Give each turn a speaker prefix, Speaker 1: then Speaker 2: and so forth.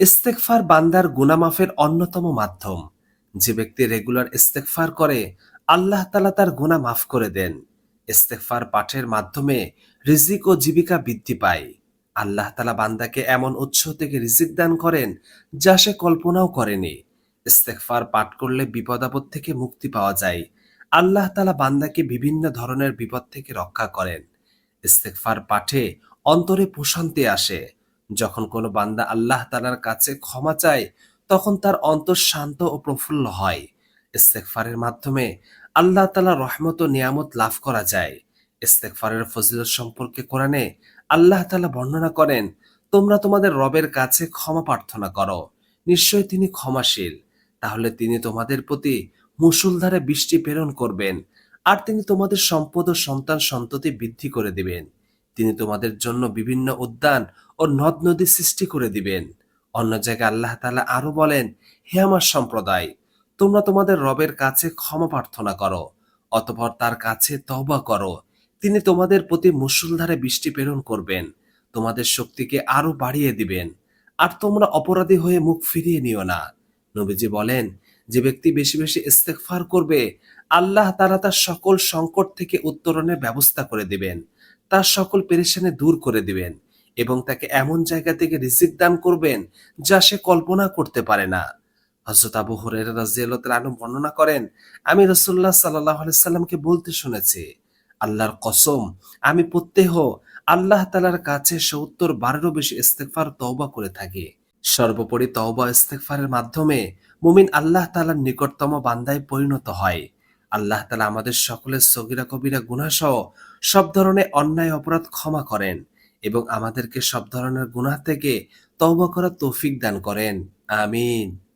Speaker 1: ইস্তেকফার বান্দার গুনামাফের অন্যতম মাধ্যম। যে ব্যক্তি রেগুলার ইস্তেকফার করে, আল্লাহ তালা তার গুনাহ মাফ করে দেন। ইস্তেকফার পাঠের মাধ্যমে রিজিক ও জীবিকা বৃদ্ধি পায়। আল্লাহ তালা বান্দাকে এমন উৎস থেকে রিজিক দান করেন, যা সে কল্পনাও করেনি। ইস্তেকফার পাঠ করলে বিপদ আপদ থেকে মুক্তি পাওয়া যায়। আল্লাহ তালা বান্দাকে বিভিন্ন ধরনের বিপদ থেকে রক্ষা করেন। ইস্তেকফার পাঠে অন্তরে প্রশান্তি আসে। যখন কোনো বান্দা আল্লাহ তালার কাছে ক্ষমা চায়, তখন তার অন্তর শান্ত ও প্রফুল্ল হয়। ইস্তেকফারের মাধ্যমে আল্লাহ তালা রহমত ও নিয়ামত লাভ করা যায়। ইস্তেকফারের ফজিলত সম্পর্কে কোরআনে আল্লাহ তালা বর্ণনা করেন, তোমরা তোমাদের রবের কাছে ক্ষমা প্রার্থনা করো। নিশ্চয় তিনি ক্ষমাশীল। তাহলে তিনি তোমাদের প্রতি মুসুলধারে বৃষ্টি প্রেরণ করবেন, আর তিনি তোমাদের সম্পদ ও সন্তান সন্ততি বৃদ্ধি করে দিবেন। তিনি তোমাদের জন্য বিভিন্ন উদ্যান ও নদ নদী সৃষ্টি করে দিবেন। অন্য জায়গায় আল্লাহ তালা আরও বলেন, হে আমার সম্প্রদায়, তোমরা তোমাদের রবের কাছে ক্ষমা প্রার্থনা করো, অতপর তার কাছে তওবা করো। তিনি তোমাদের প্রতি মুসুলধারে বৃষ্টি প্রেরণ করবেন, তোমাদের শক্তিকে আরও বাড়িয়ে দিবেন, আর তোমরা অপরাধী হয়ে মুখ ফিরিয়ে নিও না। নবীজি বলেন, যে ব্যক্তি বেশি বেশি ইস্তেগফার করবে, আল্লাহ তারা তার সকল সংকট থেকে উত্তরণের ব্যবস্থা করে দিবেন, তার সকল পেরেশানি দূর করে দিবেন। এবং তাকে এমন জায়গা থেকে রিজিক দান করবেন যা সে কল্পনা করতে পারে না। হজরত আবু রাদিয়াল্লাহু তাআলা বর্ণনা করেন, আমি রাসূলুল্লাহ সাল্লাল্লাহু আলাইহি সাল্লামকে বলতে শুনেছি, আল্লাহর কসম, আমি প্রত্যহ আল্লাহ তাআলার কাছে সত্তর বারেরও বেশি ইস্তেগফার, তওবা করে থাকি। সর্বোপরি তওবা ইস্তেগফারের মাধ্যমে মুমিন আল্লাহ তাআলার নিকটতম বান্দায় পরিণত হয়। আল্লাহ তালা আমাদের সকলের সগিরা কবিরা গুনাহ সহ সব ধরনের অন্যায়, অপরাধ ক্ষমা করেন। এবং আমাদেরকে সব ধরনের গুনাহ থেকে তওবা করার তৌফিক দান করেন। আমিন।